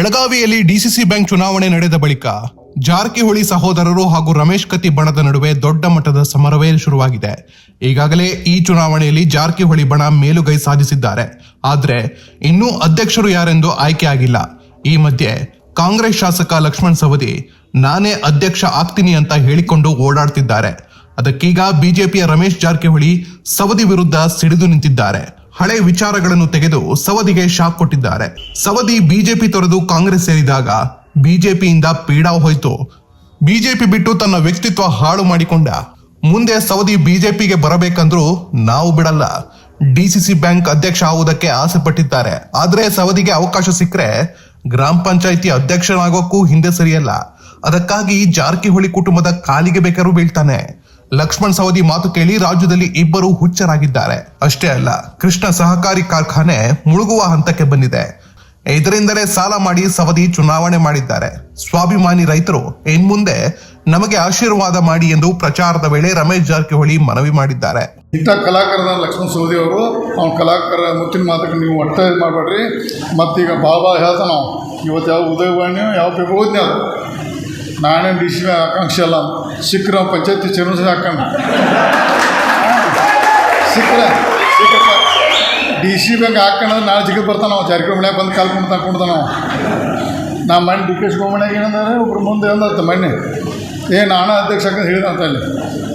ಬೆಳಗಾವಿಯಲ್ಲಿ DCC bank ಚುನಾವಣೆ ನಡೆದ ಬಳಿಕ ಜಾರಕಿಹೊಳಿ ಸಹೋದರರು ಹಾಗೂ ರಮೇಶ್ ಕತ್ತಿ ಬಣದ ನಡುವೆ ದೊಡ್ಡ ಮಟ್ಟದ ಸಮರವೇ ಶುರುವಾಗಿದೆ. ಈಗಾಗಲೇ ಈ ಚುನಾವಣೆಯಲ್ಲಿ ಜಾರಕಿಹೊಳಿ ಬಣ ಮೇಲುಗೈ ಸಾಧಿಸಿದ್ದಾರೆ. ಆದರೆ ಇನ್ನೂ ಅಧ್ಯಕ್ಷರು ಯಾರೆಂದು ಆಯ್ಕೆ ಆಗಿಲ್ಲ. ಈ ಮಧ್ಯೆ ಕಾಂಗ್ರೆಸ್ ಶಾಸಕ ಲಕ್ಷ್ಮಣ್ ಸವದಿ, ನಾನೇ ಅಧ್ಯಕ್ಷ ಆಗ್ತೀನಿ ಅಂತ ಹೇಳಿಕೊಂಡು ಓಡಾಡ್ತಿದ್ದಾರೆ. ಅದಕ್ಕೀಗ ಬಿಜೆಪಿಯ ರಮೇಶ್ ಜಾರಕಿಹೊಳಿ ಸವದಿ ವಿರುದ್ಧ ಸಿಡಿದು ನಿಂತಿದ್ದಾರೆ. ಹಳೆ ವಿಚಾರಗಳನ್ನು ತೆಗೆದು ಸವದಿಗೆ ಶಾಕ್ ಕೊಟ್ಟಿದ್ದಾರೆ. ಸವದಿ ಬಿಜೆಪಿ ತೊರೆದು ಕಾಂಗ್ರೆಸ್ ಸೇರಿದಾಗ ಬಿಜೆಪಿಯಿಂದ ಪೀಡಾ ಹೋಯ್ತು. ಬಿಜೆಪಿ ಬಿಟ್ಟು ತನ್ನ ವ್ಯಕ್ತಿತ್ವ ಹಾಳು ಮಾಡಿಕೊಂಡ. ಮುಂದೆ ಸವದಿ ಬಿಜೆಪಿಗೆ ಬರಬೇಕಂದ್ರೂ ನಾವು ಬಿಡಲ್ಲ. ಡಿಸಿಸಿ ಬ್ಯಾಂಕ್ ಅಧ್ಯಕ್ಷ ಆಗುವುದಕ್ಕೆ ಆಸೆ ಪಟ್ಟಿದ್ದಾರೆ ಆದ್ರೆ ಸವದಿಗೆ ಅವಕಾಶ ಸಿಕ್ಕರೆ ಗ್ರಾಮ ಪಂಚಾಯಿತಿ ಅಧ್ಯಕ್ಷನಾಗೋಕ್ಕೂ ಹಿಂದೆ ಸರಿಯಲ್ಲ. ಅದಕ್ಕಾಗಿ ಜಾರಕಿಹೊಳಿ ಕುಟುಂಬದ ಕಾಲಿಗೆ ಬೇಕಾದ್ರೂ ಬೀಳ್ತಾನೆ. ಲಕ್ಷ್ಮಣ್ ಸವದಿ ಮಾತು ಕೇಳಿ ರಾಜ್ಯದಲ್ಲಿ ಇಬ್ಬರು ಹುಚ್ಚರಾಗಿದ್ದಾರೆ. ಅಷ್ಟೇ ಅಲ್ಲ, ಕೃಷ್ಣ ಸಹಕಾರಿ ಕಾರ್ಖಾನೆ ಮುಳುಗುವ ಹಂತಕ್ಕೆ ಬಂದಿದೆ. ಇದರಿಂದಲೇ ಸಾಲ ಮಾಡಿ ಸವದಿ ಚುನಾವಣೆ ಮಾಡಿದ್ದಾರೆ. ಸ್ವಾಭಿಮಾನಿ ರೈತರು ಇನ್ಮುಂದೆ ನಮಗೆ ಆಶೀರ್ವಾದ ಮಾಡಿ ಎಂದು ಪ್ರಚಾರದ ವೇಳೆ ರಮೇಶ್ ಜಾರಕಿಹೊಳಿ ಮನವಿ ಮಾಡಿದ್ದಾರೆ. ಇಂಥ ಕಲಾಕಾರದ ಲಕ್ಷ್ಮಣ್ ಸವದಿ ಅವರು, ಅವ್ನ ಕಲಾಕಾರ ಮುತ್ತಿನ ಮಾತಕ್ಕೆ ನೀವು ಒಟ್ಟೆ ಮಾಡಬೇಡ್ರಿ. ಮತ್ತೀಗ ಬಾಬಾ ಹೇಳ್ತಾನ ಇವತ್ತು ಯಾವ ಉದಯವಾಣಿ ಯಾವ ಅದು? ನಾನೇನು ಡಿ ಸಿ ಆಕಾಂಕ್ಷೆ ಅಲ್ಲ ಸಿಕ್ಕರ ಪಂಚಾಯತಿ ಚೇರ್ಮನ್ ಹಾಕೊಂಡು ಸಿಕ್ಕರ ಸಿಕ್ಕಪ್ಪ ಡಿ ಸಿ ಬ್ಯಾಂಕ್ ಹಾಕೋಣ ನಾಳೆ ಜಿಗಿದು ಬರ್ತಾನೆ ನಾವು ಜಾರಕಿಹೊಳಿ ಬಂದು ಕಾಲ್ಕೊಂಡು ತಗೊಂಡ್ತಾನೆ ನಾವು ನಾ ಮಣ್ಣು ಡಿ ಕೆ ಶಿವಮಣ್ಯಾಗ ಏನಂದ್ರೆ, ಒಬ್ರು ಮುಂದೆ ಏನಂತ ಮಣ್ಣೆ ಏ, ನಾನು ಅಧ್ಯಕ್ಷ ಹಾಕಂತ ಹೇಳಿದಂತ ಅಲ್ಲಿ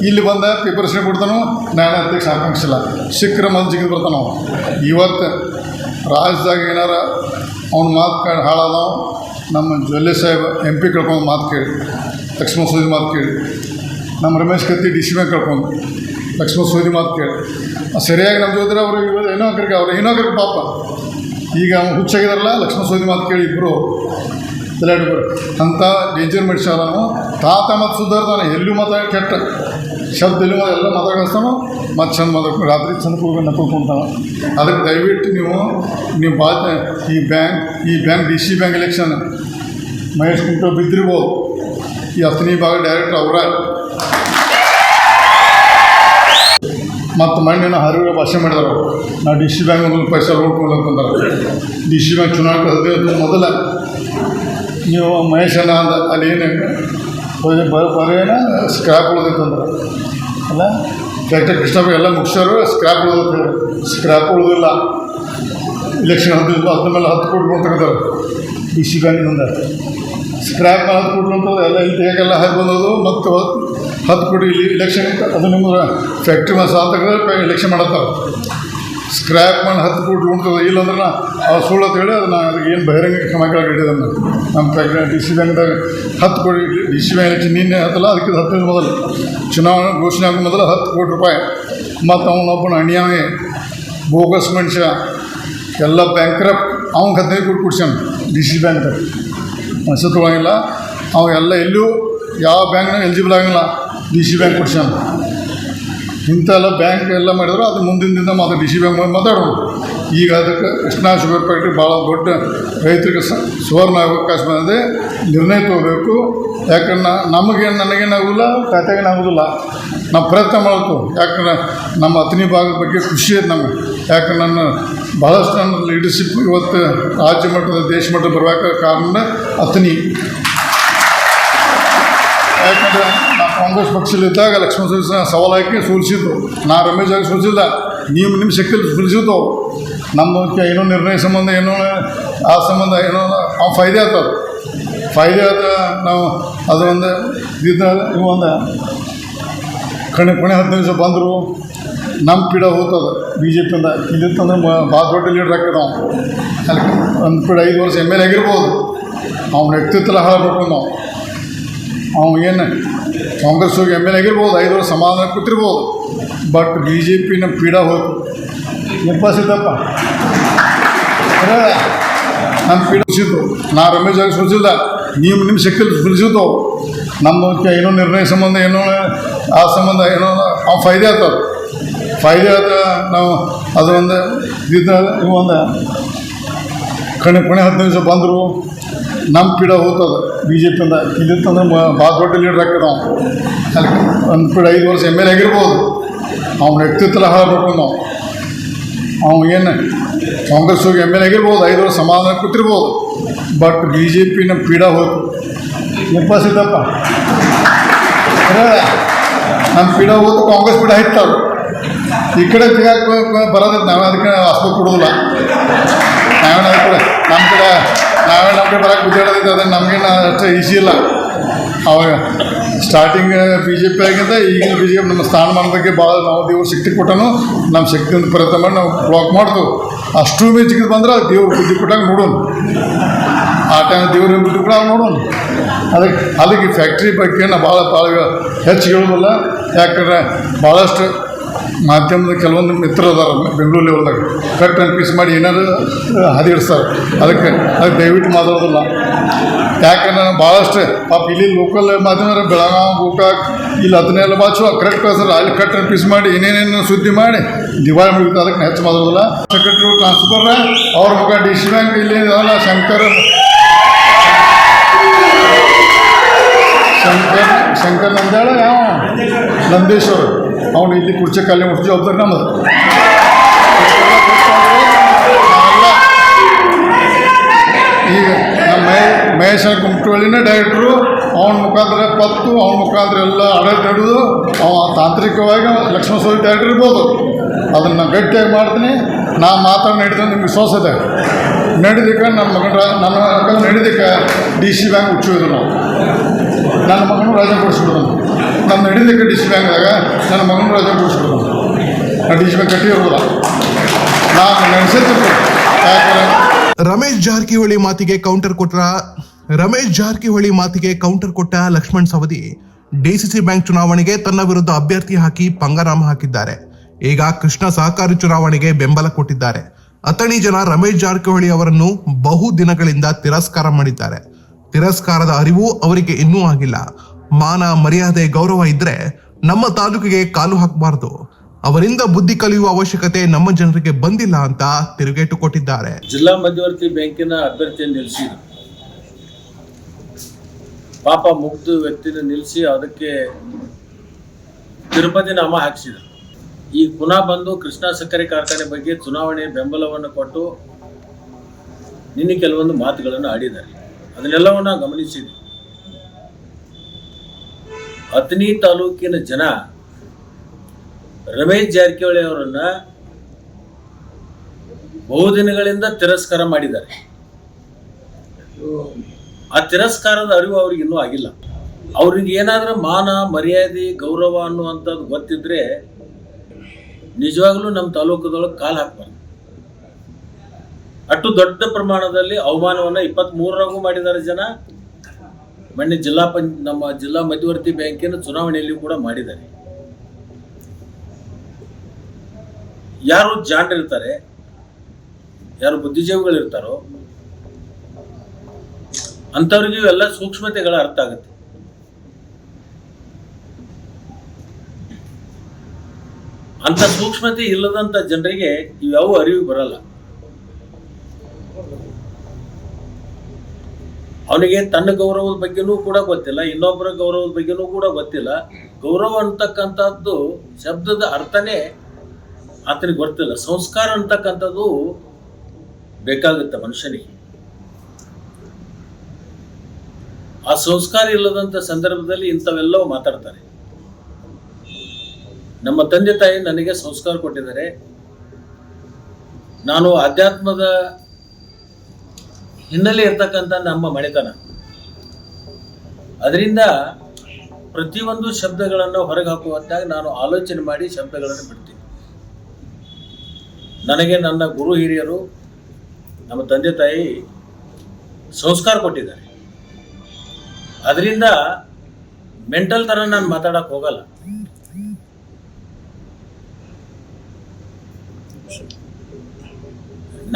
ಇಲ್ಲಿ ಬಂದ ಪೇಪರ್ ಸ್ಟೇಟ್ ಕೊಡ್ತಾನು ನಾನು ಅಧ್ಯಕ್ಷ ಆಕಾಂಕ್ಷಿಲ್ಲ ಸಿಕ್ಕರ ಮಂದಿ ಜಿಗಿದು ಬರ್ತಾನೆ ಇವತ್ತು ರಾಜ್ಯದಾಗ ಏನಾರ ಅವ್ನ ಮಾತು ಹಾಳಾದವ ನಮ್ಮ ಜೊಲ್ಲೆ ಸಾಹೇಬ್ ಎಂ ಪಿ ಕಳ್ಕೊಂಡು ಮಾತು ಕೇಳಿ, ಲಕ್ಷ್ಮಣ ಸೂಜಿ ಮಾತು ಕೇಳಿ, ನಮ್ಮ Ramesh Katti D C bank ಕಳ್ಕೊಂಡು ಲಕ್ಷ್ಮಣ ಸೂಜಿ ಮಾತು ಕೇಳಿ. ಸರಿಯಾಗಿ ನಮ್ಮ ಜೊತೆ ಅವರು ಇವಾಗ ಏನೋ ಕರ್ಗೆ ಅವ್ರು, ಏನೋ ಕರ್ಗೆ ಪಾಪ. ಈಗ ಹುಚ್ಚಾಗಿದಾರಲ್ಲ, ಲಕ್ಷ್ಮಣ ಸೋದಿ ಮಾತು ಕೇಳಿ ಇಬ್ಬರು ತಲೆ ಅಂಥ ಡೇಂಜರ್ ಮನುಷ್ಯ ಅದಾನು. ತಾತ ಮತ್ತು ಸುಧಾರ್ತಾನೆ ಎಲ್ಲೂ ಮಾತಾಡ ಕೆಟ್ಟ. ಶಬ್ದ ಎಲ್ಲೂ ಮಾತಾಡಿಸ್ತಾನು? ಮತ್ತು ಚಂದ ಮಾತಾಡ್ಕೊಂಡು ರಾತ್ರಿ ಚಂದ ಕೂಡ ಕೂತ್ಕೊಂತಾವ ಅದಕ್ಕೆ ದಯವಿಟ್ಟು ನೀವು ನೀವು ಬಾ ಈ ಬ್ಯಾಂಕ್ ಈ bank, D C bank election, Mahesh ಕುಂಟೋ ಬಿದ್ದಿರ್ಬೋದು. ಈ ಹತ್ತನೇ ಭಾಗ ಡೈರೆಕ್ಟ್ ಅವರ. ಮತ್ತು ಮಣ್ಣಿನ ಹರಿವು ಭಾಷೆ ಮಾಡಿದಾರೆ ನಾ ಡಿ ಸಿ ಬ್ಯಾಂಕ್ ಒಂದು ಪೈಸೆ ಅಂತಂದ್ರೆ ಡಿ ಸಿ ಬ್ಯಾಂಕ್ ಚುನಾವಣೆ ಮೊದಲ. ನೀವು ಮಹೇಶನ ಅಂದ, ಅಲ್ಲಿ ಏನು ಬರೇನ ಸ್ಕ್ರ್ಯಾಪ್ ಉಳಿದೈತಂದ್ರೆ ಅಲ್ಲ? ಡಾಕ್ಟರ್ ಕೃಷ್ಣಪ್ಪ ಎಲ್ಲ ಮುಗಿಸೋರು ಸ್ಕ್ರ್ಯಾಪ್ ಉಳಿದೈತೆ ಸ್ಕ್ರ್ಯಾಪ್ ಉಳಿದಿಲ್ಲ. ಇಲೆಕ್ಷನ್ ಹತ್ತಿದ್ದು ಅದ್ರ ಮೇಲೆ ಹತ್ತು ಕೋಟಿ ಕೊಡ್ತಾರೆ ಈ ಡಿ ಸಿ ಬ್ಯಾಂಕಿನಿಂದ ಸ್ಕ್ರ್ಯಾಪ್ ಮೇಲೆ ಹತ್ತು ಕೋಟಿ ಅಂತ ಎಲ್ಲ ಇಲ್ಲಿ ಹೇಗೆಲ್ಲ ಹಾಕಿ ಬಂದದು ಮತ್ತು ಹತ್ತು ಕೋಟಿ ಇಲ್ಲಿ ಇಲೆಕ್ಷನ್ ಅದು ನಿಮ್ಮ ಫ್ಯಾಕ್ಟ್ರಿ ಮೇಲೆ ಇಲೆಕ್ಷನ್ ಮಾಡತ್ತಾರೆ. ಸ್ಕ್ರ್ಯಾಪ್ ಮಾಡಿ ಹತ್ತು ಕೋಟಿ ಉಂಟದ ಇಲ್ಲಾಂದ್ರೆ ನಾ ಸುಳ್ಳು ಅಂತ ಹೇಳಿ ಅದನ್ನ ಅದಕ್ಕೆ ಏನು ಬಹಿರಂಗ ಕ್ರಮ ಕೆಳಗಿಟ್ಟಿದ್ದಾನೆ ನಮ್ಮ ಫ್ಯಾಕ್ಟ್ರಿ ಡಿ ಸಿ ಬ್ಯಾಂಕ್ದಾಗ ಹತ್ತು ಕೋಟಿ ಡಿ ಸಿ ಬ್ಯಾಂಕ್ ನಿನ್ನೆ ಹತ್ತಲ್ಲ, ಅದಕ್ಕೆ ಹತ್ತೈದು ಮೊದಲು. ಚುನಾವಣೆ ಘೋಷಣೆ ಆಗೋ ಮೊದಲು ಹತ್ತು ಕೋಟಿ ರೂಪಾಯಿ. ಮತ್ತು ಅವನೊಬ್ಬನ ಅಣಿಯಾವೆ ಬೋಗಸ್ ಮನುಷ್ಯ, ಎಲ್ಲ ಬ್ಯಾಂಕ್ರಪ್ ಅವ್ನಿಗೆ ಹದಿನೈದು ಕೋಟಿ ಕೊಡ್ಸ್ಯಾನ ಡಿ ಸಿ ಬ್ಯಾಂಕ್ ಮನಸ್ಸು ತೊಗೊಳಂಗಿಲ್ಲ ಅವ ಎಲ್ಲ ಎಲ್ಲೂ ಯಾವ ಬ್ಯಾಂಕ್ನಾಗ ಎಲಿಜಿಬಲ್ ಆಗಂಗಿಲ್ಲ ಡಿ ಸಿ ಬ್ಯಾಂಕ್ ಕೊಡ್ಸ್ಯಾನ. ಇಂಥ ಎಲ್ಲ ಬ್ಯಾಂಕ್ ಎಲ್ಲ ಮಾಡಿದ್ರು, ಅದು ಮುಂದಿನ ದಿನ ಮಾತ್ರ ಡಿ ಸಿ ಬ್ಯಾಂಕ್ ಮಾತಾಡೋದು ಈಗ ಅದಕ್ಕೆ ಕೃಷ್ಣಾ ಶುಗರ್ ಫ್ಯಾಕ್ಟ್ರಿ ಭಾಳ ದೊಡ್ಡ ರೈತರಿಗೆ ಸುವರ್ಣ ಅವಕಾಶ ಬಂದಿದೆ, ನಿರ್ಣಯ ತಗೋಬೇಕು. ಯಾಕಂದ್ರೆ ನಮಗೇನು ನನಗೇನಾಗೋದಿಲ್ಲ ಖಾತೆಗೇನಾಗೋದಿಲ್ಲ ನಾವು ಪ್ರಯತ್ನ ಮಾಡಬೇಕು ಯಾಕಂದ್ರೆ ನಮ್ಮ ಹತ್ತನೇ ಭಾಗದ ಬಗ್ಗೆ ಖುಷಿ ಐತೆ ನಮಗೆ. ಯಾಕಂದ್ರೆ ನನ್ನ ಭಾಳಷ್ಟು ನನ್ನ ಲೀಡರ್ಶಿಪ್ ಇವತ್ತು ರಾಜ್ಯ ಮಟ್ಟದ, ದೇಶ ಮಟ್ಟದ ಬರಬೇಕಾದ ಕಾರಣ ಹತ್ತನಿ. ಯಾಕಂದರೆ ನಾ ಕಾಂಗ್ರೆಸ್ ಪಕ್ಷದಲ್ಲಿದ್ದಾಗ ಲಕ್ಷ್ಮಣ ಸವದಿ ಸವಾಲು ಹಾಕಿ ಸೋಲಿಸಿದ್ರು. ನಾ ರಮೇಶ್ ಆಗಿ ಸೋಲಿಸಿಲ್ಲ. ನೀವು ನಿಮ್ಮ ಶಕ್ತಿಯಲ್ಲಿ ಸೋಲಿಸಿದ್ದು. ನಮ್ಮ ಏನೋ ನಿರ್ಣಯ ಸಂಬಂಧ, ಏನೋ ಆ ಸಂಬಂಧ, ಏನೋ ಆ ಫಾಯ್ದೆ ಆಗ್ತದೆ ಫಾಯ್ದೆ ಆದ ನಾವು ಅದು ಒಂದು ಇದ್ದ ಒಂದು. ಕಣೆ, ಕೊನೆ ಹದಿನೈದು ದಿವಸ ಬಂದರು. ನಮ್ಮ ಪೀಡ ಹೋಗ್ತದೆ ಬಿ ಜೆ ಪಿಯಿಂದ ಇಲ್ಲಿತ್ತಂದ್ರೆ ಭಾಳ ದೊಡ್ಡ ಲೀಡರ್ ಆಗ್ತದೆ ನಾವು. ಅಲ್ಲಿ ಒಂದು ಪೀಡ ಐದು ವರ್ಷ ಎಂ ಎಲ್ ಎ ಆಗಿರ್ಬೋದು. ಅವ್ನ ವ್ಯಕ್ತಿತ್ವ ಹಾಳಬೇಕು ನಾವು. ಏನು ಕಾಂಗ್ರೆಸ್ ಹೋಗಿ ಎಂ ಎಲ್ ಆಗಿರ್ಬೋದು, ಐದು ವರ್ಷ ಸಮಾಧಾನ ಕೂತಿರ್ಬೋದು ಬಟ್ ಬಿ ಜೆ ಪಿನ ಪೀಡ ಹೋಯ್ತು. ಎಪ್ಪ ಸಿದ್ದಪ್ಪ ನಮ್ಮ ಪೀಡಿಸಿದ್ದು ನಾ ರಮೇಶ್ ಆಗಿ ಸುಲಿಸಿಲ್ಲ ನೀವು ನಿಮ್ಮ ಶಕ್ತಿಯಲ್ಲಿ ಸುಲಿಸಿದ್ದು ನಮ್ಮ ಏನೋ ನಿರ್ಣಯ ಸಂಬಂಧ, ಏನೋ, ಆ ಸಂಬಂಧ, ಏನೋ, ಆ ಫಾಯ್ದೆ ಆಗ್ತದೆ ಫಾಯ್ದೆ ಆದ ನಾವು ಅದು ಒಂದು ಇದ್ದ ಒಂದು. ಕಣೆ ಕೊನೆ ಹತ್ತು ನಿಮಿಷ ಬಂದರು ನಮ್ಮ ಪೀಡ ಹೋಗ್ತದೆ ಬಿ ಜೆ ಪಿಯಿಂದ ಇಲ್ಲಿತ್ತಂದ್ರೆ ಭಾಳ ದೊಡ್ಡ ಲೀಡರ್ ಆಗ್ತದೆ ನಾವು. ಅಲ್ಲಿ ಒಂದು ಐದು ವರ್ಷ ಎಂ ಎಲ್ ಎ ಆಗಿರ್ಬೋದು. ಅವ್ನ ವ್ಯಕ್ತಿತ್ವ ಹಾಳಬೇಕು ನಾವು. ಅವ್ನು ಏನು, ಕಾಂಗ್ರೆಸ್ ಎಂ ಎಲ್ ಎ ಆಗಿರ್ಬೋದು, ಐದು ವರ್ಷ ಸಮಾಧಾನ ಕೊಟ್ಟಿರ್ಬೋದು. ಬಟ್ ಬಿ ಜೆ ಪಿನ ಪೀಡ ಹೋಯ್ತು. ಸಿದ್ದಪ್ಪ ನಮ್ಮ ಪೀಡ ಹೋಯ್ತು, ಕಾಂಗ್ರೆಸ್ ಪೀಡ ಹಿತ್ತವ್ರು ಈ ಕಡೆ ಬರೋದಿಲ್ಲ, ನಾವು ಅದಕ್ಕೆ ಆಸ್ಪತ್ರೆ ಕೊಡೋದಿಲ್ಲ. ನಾವೇನಾದ್ರು ನಮ್ಮ ಕಡೆ ನಾವೇ ಕಡೆ ಬರೋಕ್ಕೆ ಗುದ್ದಾಡೋದಿತ್ತು ಅದನ್ನು ನಮಗಿನ್ನ ಅಷ್ಟು ಈಸಿ ಇಲ್ಲ. ಅವಾಗ ಸ್ಟಾರ್ಟಿಂಗ್ ಬಿ ಜೆ ಪಿ ಆಗಿಂದ ಈಗಿನ ಬಿ ಜೆ ಪಿ ನಮ್ಮ ಸ್ಥಾನಮಾನ ಬಗ್ಗೆ ಭಾಳ ನಾವು ದೇವ್ರು ಶಕ್ತಿ ಕೊಟ್ಟನು ನಮ್ಮ ಶಕ್ತಿಯಿಂದ ಪ್ರಯತ್ನ ಮಾಡಿ ನಾವು ಬ್ಲಾಕ್ ಮಾಡ್ದು. ಅಷ್ಟು ಮೆಚ್ಚಿಗೆ ಬಂದ್ರೆ ದೇವ್ರ ಬುದ್ಧಿ ಕೊಟ್ಟಾಗ ನೋಡೋಣ. ಆ ಟೈಮ್ ದೇವ್ರ ಬುದ್ಧಿ ಕೂಡ ನೋಡೋಣ. ಅದಕ್ಕೆ ಅದಕ್ಕೆ ಫ್ಯಾಕ್ಟ್ರಿ ಬಗ್ಗೆ ನಾವು ಭಾಳ ಭಾಳ ಹೆಚ್ಚು ಹೇಳೋದಿಲ್ಲ. ಯಾಕಂದ್ರೆ ಭಾಳಷ್ಟು ಮಾಧ್ಯಮದ ಕೆಲವೊಂದು ಮಿತ್ರ ಅದಾರ ಬೆಂಗಳೂರು ಲೆವೆಲ್ದಾಗ ಕರೆಕ್ಟ್ ಆ್ಯಂಡ್ ಪೀಸ್ ಮಾಡಿ ಏನಾದ್ರು ಹದಿಡಿಸ್ತಾರೆ ಅದಕ್ಕೆ ಅದಕ್ಕೆ ದಯವಿಟ್ಟು ಮಾತಾಡೋದಿಲ್ಲ. ಯಾಕಂದ್ರೆ ನಾನು ಭಾಳಷ್ಟು, ಪಾಪ ಇಲ್ಲಿ ಲೋಕಲ್ ಮಾಧ್ಯಮ ಬೆಳಗಾವಿ ಗೋಕಾಕ್, ಇಲ್ಲಿ ಅದನ್ನೆಲ್ಲ ಚಲೋ ಕರೆಕ್ಟ್ ಕಳ್ಸಲ್ಲ ಅಲ್ಲಿ ಕಟ್ ಆ್ಯಂಡ್ ಪೀಸ್ ಮಾಡಿ, ಏನೇನೇನು ಸುದ್ದಿ ಮಾಡಿ, ದಿವಾಳಿ ಮುಗಿತು. ಅದಕ್ಕೆ ಹೆಚ್ಚು ಮಾತಾಡೋದಿಲ್ಲ. ಸೆಕ್ರೆಟ್ರಿ ಟ್ರಾನ್ಸ್ಫರ್ ಅವ್ರ ಮುಖ ಡಿ ಸಿ ಬ್ಯಾಂಕ್ ಇಲ್ಲಿ ಅಲ್ಲ ಶಂಕರ್. ಶಂಕರ್ ಶಂಕರ್ ನಂದೇಳ ಯಾವ? ನಂದೇಶ್ವರ್. ಅವನು ಇಲ್ಲಿ ಕುರ್ಚಿ ಖಾಲಿ ಮುಟ್ಟಿ ಜವಾಬ್ದಾರಿ ನಮ್ಮದು ಈಗ ನಮ್ಮ ಮಹೇ ಮಹೇಶ ಕುಮಟಳ್ಳಿನೇ ಡೈರೆಕ್ಟ್ರು ಅವನ ಮುಖಾಂತರ ಪತ್ತು, ಅವನ ಮುಖಾಂತರ ಎಲ್ಲ ಆಡಳಿತ ನಡೆದು, ಅವ ತಾಂತ್ರಿಕವಾಗಿ ಲಕ್ಷ್ಮಣ ಸ್ವಾಮಿ ಡೈರೆಕ್ಟರ್ ಇರ್ಬೋದು. ಅದನ್ನು ನಾನು ಗಟ್ಟಿಯಾಗಿ ಮಾಡ್ತೀನಿ. ನಾ ಮಾತ್ರ ನಡೆದ ನಿಮ್ಗೆ ವಿಶ್ವಾಸ ಇದೆ. ನಡೆದಕ್ಕೆ ನನ್ನ ಮಗನ ನನ್ನ ಮಗನ ನಡೆದಕ್ಕೆ ಡಿ ಸಿ ಬ್ಯಾಂಕ್ ಹುಚ್ಚಿದ್ರು ನಾವು. ನನ್ನ ಮಗನು ರಾಜ ಕೊಡಿಸ್ಬಿಡೋದು ನಮ್ಮ ಸಿ ಬ್ಯಾಂಕ್ದಾಗ ನನ್ನ ಮಗನ ರಜೆ ಕೊಡಿಸ್ಬಿಡೋದು ನಾನು ಡಿ ಸಿ ಬ್ಯಾಂಕ್ ಕಟ್ಟಿ ನಾನು ನಡೆಸಿರ್ತೀನಿ ರಮೇಶ್ ಜಾರಕಿಹೊಳಿ ಮಾತಿಗೆ ಕೌಂಟರ್ ಕೊಟ್ರ, ರಮೇಶ್ ಜಾರಕಿಹೊಳಿ ಮಾತಿಗೆ ಕೌಂಟರ್ ಕೊಟ್ಟ ಲಕ್ಷ್ಮಣ್ ಸವದಿ ಡಿಸಿಸಿ ಬ್ಯಾಂಕ್ ಚುನಾವಣೆಗೆ ತನ್ನ ವಿರುದ್ಧ ಅಭ್ಯರ್ಥಿ ಹಾಕಿ ಪಂಗರಾಮ ಹಾಕಿದ್ದಾರೆ. ಈಗ ಕೃಷ್ಣ ಸಹಕಾರಿ ಚುನಾವಣೆಗೆ ಬೆಂಬಲ ಕೊಟ್ಟಿದ್ದಾರೆ. ಅತಣಿ ಜನ ರಮೇಶ್ ಜಾರಕಿಹೊಳಿ ಅವರನ್ನು ಬಹು ದಿನಗಳಿಂದ ತಿರಸ್ಕಾರ ಮಾಡಿದ್ದಾರೆ. ತಿರಸ್ಕಾರದ ಅರಿವು ಅವರಿಗೆ ಇನ್ನೂ ಆಗಿಲ್ಲ. ಮಾನ ಮರ್ಯಾದೆ ಗೌರವ ಇದ್ರೆ ನಮ್ಮ ತಾಲೂಕಿಗೆ ಕಾಲು ಹಾಕಬಾರದು. ಅವರಿಂದ ಬುದ್ಧಿ ಕಲಿಯುವ ಅವಶ್ಯಕತೆ ನಮ್ಮ ಜನರಿಗೆ ಬಂದಿಲ್ಲ ಅಂತ ತಿರುಗೇಟು ಕೊಟ್ಟಿದ್ದಾರೆ ಜಿಲ್ಲಾ ಮಧ್ಯವರ್ತಿ ಬ್ಯಾಂಕಿನ ಅಭ್ಯರ್ಥಿಯನ್ನು ನಿಲ್ಲಿಸಿದ್ರು ಪಾಪ ಮುಗ್ಧ ವ್ಯಕ್ತಿನ ನಿಲ್ಲಿಸಿ ಅದಕ್ಕೆ ತಿರುಪತಿ ನಾಮ ಹಾಕಿಸಿದ್ರು. ಈ ಪುನಃ ಬಂದು ಕೃಷ್ಣ ಸಕ್ಕರೆ ಕಾರ್ಖಾನೆ ಬಗ್ಗೆ ಚುನಾವಣೆ ಬೆಂಬಲವನ್ನು ಕೊಟ್ಟು ನಿನ್ನೆ ಕೆಲವೊಂದು ಮಾತುಗಳನ್ನು ಆಡಿದ್ದಾರೆ. ಅದನ್ನೆಲ್ಲವನ್ನ ಗಮನಿಸಿದ್ವಿ. ಅಥಣಿ ತಾಲೂಕಿನ ಜನ ರಮೇಶ್ ಜಾರಕಿಹೊಳಿ ಅವರನ್ನ ಬಹುದಿನಗಳಿಂದ ತಿರಸ್ಕಾರ ಮಾಡಿದ್ದಾರೆ. ಆ ತಿರಸ್ಕಾರದ ಅರಿವು ಅವ್ರಿಗೆ ಇನ್ನೂ ಆಗಿಲ್ಲ. ಅವ್ರಿಗೆ ಏನಾದರೂ ಮಾನ, ಮರ್ಯಾದೆ, ಗೌರವ ಅನ್ನುವಂಥದ್ದು ಗೊತ್ತಿದ್ರೆ ನಿಜವಾಗ್ಲೂ ನಮ್ಮ ತಾಲೂಕದೊಳಗೆ ಕಾಲು ಹಾಕ್ಬಾರ್ದು. ಅಷ್ಟು ದೊಡ್ಡ ಪ್ರಮಾಣದಲ್ಲಿ ಅವಮಾನವನ್ನು ಇಪ್ಪತ್ತ್ ಮೂರರಾಗೂ ಮಾಡಿದ್ದಾರೆ ಜನ. ಮೊನ್ನೆ ಜಿಲ್ಲಾ ಪಂಚ, ನಮ್ಮ ಜಿಲ್ಲಾ ಮಧ್ಯವರ್ತಿ ಬ್ಯಾಂಕಿನ ಚುನಾವಣೆಯಲ್ಲಿ ಕೂಡ ಮಾಡಿದ್ದಾರೆ. ಯಾರು ಜಾಣರಿರ್ತಾರೆ ಯಾರು ಬುದ್ಧಿಜೀವಿಗಳಿರ್ತಾರೋ ಅಂಥವ್ರಿಗೆ ಎಲ್ಲ ಸೂಕ್ಷ್ಮತೆಗಳ ಅರ್ಥ ಆಗುತ್ತೆ. ಅಂತ ಸೂಕ್ಷ್ಮತೆ ಇಲ್ಲದಂತ ಜನರಿಗೆ ಇವ್ಯಾವ ಅರಿವು ಬರಲ್ಲ. ಅವನಿಗೆ ತನ್ನ ಗೌರವದ ಬಗ್ಗೆನೂ ಕೂಡ ಗೊತ್ತಿಲ್ಲ, ಇನ್ನೊಬ್ಬರ ಗೌರವದ ಬಗ್ಗೆನೂ ಕೂಡ ಗೊತ್ತಿಲ್ಲ. ಗೌರವ ಅಂತಕ್ಕಂಥದ್ದು ಶಬ್ದದ ಅರ್ಥನೇ ಆತನಿಗೆ ಗೊತ್ತಿಲ್ಲ. ಸಂಸ್ಕಾರ ಅಂತಕ್ಕಂಥದ್ದು ಬೇಕಾಗುತ್ತೆ ಮನುಷ್ಯನಿಗೆ. ಆ ಸಂಸ್ಕಾರ ಇಲ್ಲದಂಥ ಸಂದರ್ಭದಲ್ಲಿ ಇಂಥವೆಲ್ಲವೂ ಮಾತಾಡ್ತಾರೆ. ನಮ್ಮ ತಂದೆ ತಾಯಿ ನನಗೆ ಸಂಸ್ಕಾರ ಕೊಟ್ಟಿದ್ದಾರೆ. ನಾನು ಅಧ್ಯಾತ್ಮದ ಹಿನ್ನೆಲೆ ಇರ್ತಕ್ಕಂಥ ನಮ್ಮ ಮಳೆತನ ಅದರಿಂದ ಪ್ರತಿಯೊಂದು ಶಬ್ದಗಳನ್ನು ಹೊರಗೆ ಹಾಕುವಂತಾಗ ನಾನು ಆಲೋಚನೆ ಮಾಡಿ ಶಬ್ದಗಳನ್ನು ಬಿಡ್ತೀನಿ. ನನಗೆ ನನ್ನ ಗುರು ಹಿರಿಯರು, ನಮ್ಮ ತಂದೆ ತಾಯಿ ಸಂಸ್ಕಾರ ಕೊಟ್ಟಿದ್ದಾರೆ. ಅದರಿಂದ ಮೆಂಟಲ್ ಥರ ನಾನು ಮಾತಾಡಕ್ಕೆ ಹೋಗಲ್ಲ.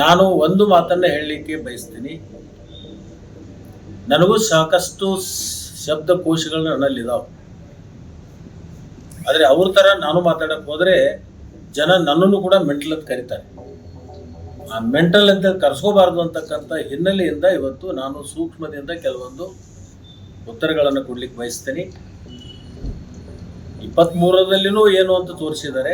ನಾನು ಒಂದು ಮಾತನ್ನು ಹೇಳಲಿಕ್ಕೆ ಬಯಸ್ತೀನಿ. ನನಗೂ ಸಾಕಷ್ಟು ಶಬ್ದಕೋಶಗಳು ನನ್ನಲ್ಲಿದ್ದಾವೆ ಆದರೆ ಅವ್ರ ಥರ ನಾನು ಮಾತಾಡಕ್ಕೆ ಹೋದರೆ ಜನ ನನ್ನನ್ನು ಕೂಡ ಮೆಂಟಲ್ ಅಂತ ಕರೀತಾರೆ. ಆ ಮೆಂಟಲ್ ಅಂತ ಕರೆಸ್ಕೋಬಾರ್ದು ಅಂತಕ್ಕಂಥ ಹಿನ್ನೆಲೆಯಿಂದ ಇವತ್ತು ನಾನು ಸೂಕ್ಷ್ಮದಿಂದ ಕೆಲವೊಂದು ಉತ್ತರಗಳನ್ನು ಕೊಡ್ಲಿಕ್ಕೆ ಬಯಸ್ತೀನಿ. ಇಪ್ಪತ್ತ್ಮೂರರಲ್ಲಿನೂ ಏನು ಅಂತ ತೋರಿಸಿದ್ದಾರೆ.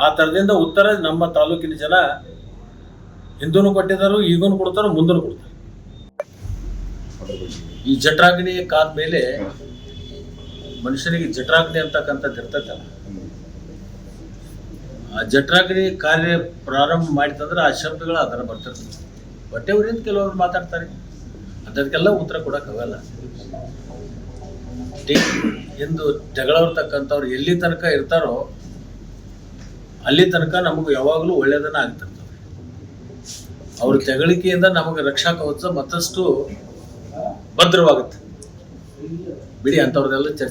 ಆ ಥರದಿಂದ ಉತ್ತರ ನಮ್ಮ ತಾಲೂಕಿನ ಜನ ಹಿಂದೂ ಕೊಟ್ಟಿದ್ದಾರೆ ಈಗೂ ಕೊಡ್ತಾರೆ ಮುಂದೂ ಕೊಡ್ತಾರೆ. ಈ ಜಠರಾಗ್ನಿ ಕಾದ ಮೇಲೆ ಮನುಷ್ಯನಿಗೆ ಜಠರಾಗ್ನಿ ಅಂತಕ್ಕಂಥದ್ದು ಇರ್ತೈತಲ್ಲ. ಆ ಜಠರಾಗ್ನಿ ಕಾರ್ಯ ಪ್ರಾರಂಭ ಮಾಡಿತಂದ್ರೆ ಆ ಶಬ್ದಗಳು ಅದರ ಬರ್ತಿರ್ತದೆ ಬಟ್ಟೆ ಉರಿಯಿಂದ ಕೆಲವರು ಮಾತಾಡ್ತಾರೆ. ಅದಕ್ಕೆಲ್ಲ ಉತ್ತರ ಕೊಡೋಕ್ಕಾಗಲ್ಲ. ಎಂದು ಎಂದು ಜಗಳವರ್ತಕ್ಕಂಥವ್ರು ಎಲ್ಲಿ ತನಕ ಇರ್ತಾರೋ ಅಲ್ಲಿ ತನಕ ನಮಗೆ ಯಾವಾಗಲೂ ಒಳ್ಳೆಯದನ್ನ ಆಗ್ತಿರ್ತದೆ. ಅವ್ರ ತೆಗಳಿಕೆಯಿಂದ ನಮಗೆ ರಕ್ಷಾ ಕವಚ ಮತ್ತಷ್ಟು ಭದ್ರವಾಗುತ್ತೆ. ಬಿಡಿ ಅಂಥವ್ರದೆಲ್ಲ ಚರ್ಚೆ.